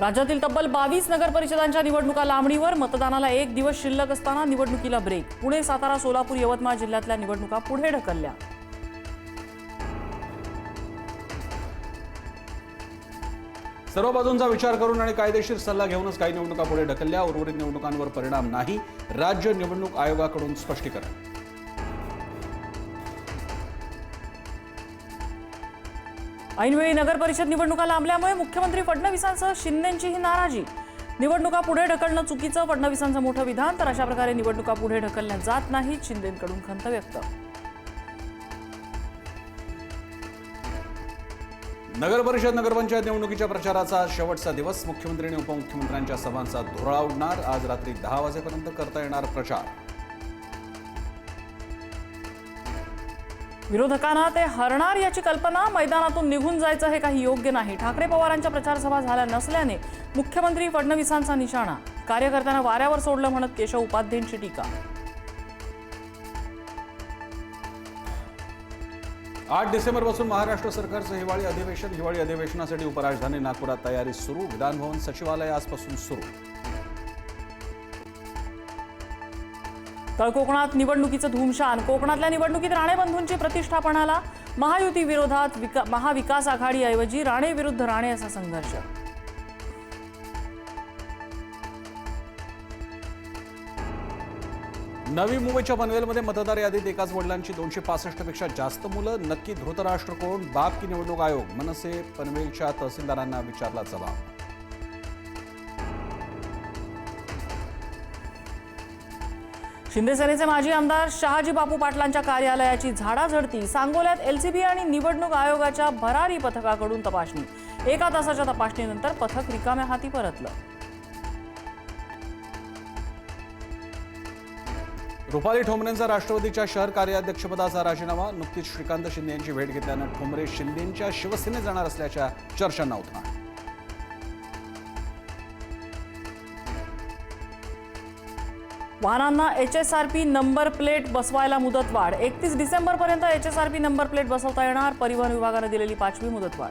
राज्यातील तब्बल बावीस नगर परिषदांच्या निवडणुका लांबणीवर मतदानाला एक दिवस शिल्लक असताना निवडणुकीला ब्रेक. पुणे सातारा सोलापूर यवतमाळ जिल्ह्यातल्या निवडणुका पुढे ढकलल्या. सर्व बाजूंचा विचार करून आणि कायदेशीर सल्ला घेऊनच काही निवडणुका पुढे ढकलल्या. उर्वरित निवडणुकांवर परिणाम नाही. राज्य निवडणूक आयोगाकडून स्पष्टीकरण. ऐनवेळी नगर परिषद निवडणुका लांबल्यामुळे मुख्यमंत्री फडणवीसांसह शिंदेंचीही नाराजी. निवडणुका पुढे ढकलणं चुकीचं फडणवीसांचं मोठं विधान तर अशा प्रकारे निवडणुका पुढे ढकलल्या जात नाहीत शिंदेंकडून खंत व्यक्त. नगर परिषद नगरपंचायत निवडणुकीच्या प्रचाराचा शेवटचा दिवस. मुख्यमंत्री आणि उपमुख्यमंत्र्यांच्या सभांचा धुरळा उडणार. आज रात्री दहा वाजेपर्यंत करता येणार प्रचार. विरोधकांना ते हरणार याची कल्पना मैदानातून निघून जायचं हे काही योग्य नाही. ठाकरे पवारांच्या प्रचारसभा झाल्या नसल्याने मुख्यमंत्री फडणवीसांचा निशाणा. कार्यकर्त्यांना वाऱ्यावर सोडलं म्हणत केशव उपाध्येंची टीका. आठ डिसेंबरपासून महाराष्ट्र सरकारचं हिवाळी अधिवेशन हिवाळी अधिवेशनासाठी उपराजधानी नागपुरात तयारी सुरू. विधानभवन सचिवालय आजपासून सुरू. तळकोकणात निवडणुकीचं धूमशान. कोकणातल्या निवडणुकीत राणे बंधूंची प्रतिष्ठापणाला महायुती विरोधात विका महाविकास आघाडीऐवजी राणे विरुद्ध राणे असा संघर्ष. नवी मुंबईच्या पनवेलमध्ये मतदार यादीत एकाच वडिलांची दोनशे पासष्टपेक्षा जास्त मुलं नक्की धृतराष्ट्र कोण बाप की निवडणूक आयोग मनसे पनवेलच्या तहसीलदारांना विचारला जबाब शिंदेसेनेचे माजी आमदार शहाजी बापू पाटलांच्या कार्यालयाची झाडाझडती सांगोल्यात एलसीबी आणि निवडणूक आयोगाच्या भरारी पथकाकडून तपासणी. एका तासाच्या तपासणीनंतर पथक रिकाम्या हाती परतलं. रुपाली ठोंबरेंचा राष्ट्रवादीच्या शहर कार्याध्यक्षपदाचा राजीनामा नुकतीच श्रीकांत शिंदे यांची भेट घेतल्यानं ठोंबरे शिंदेंच्या शिवसेनेत जाणार असल्याच्या चर्चांना उधाण. वाहनांना H S R P number plate बसवायला मुदतवाढ. एकतीस डिसेंबरपर्यंत H S R P number plate बसवता येणार. परिवहन विभागानं दिलेली पाचवी मुदतवाढ.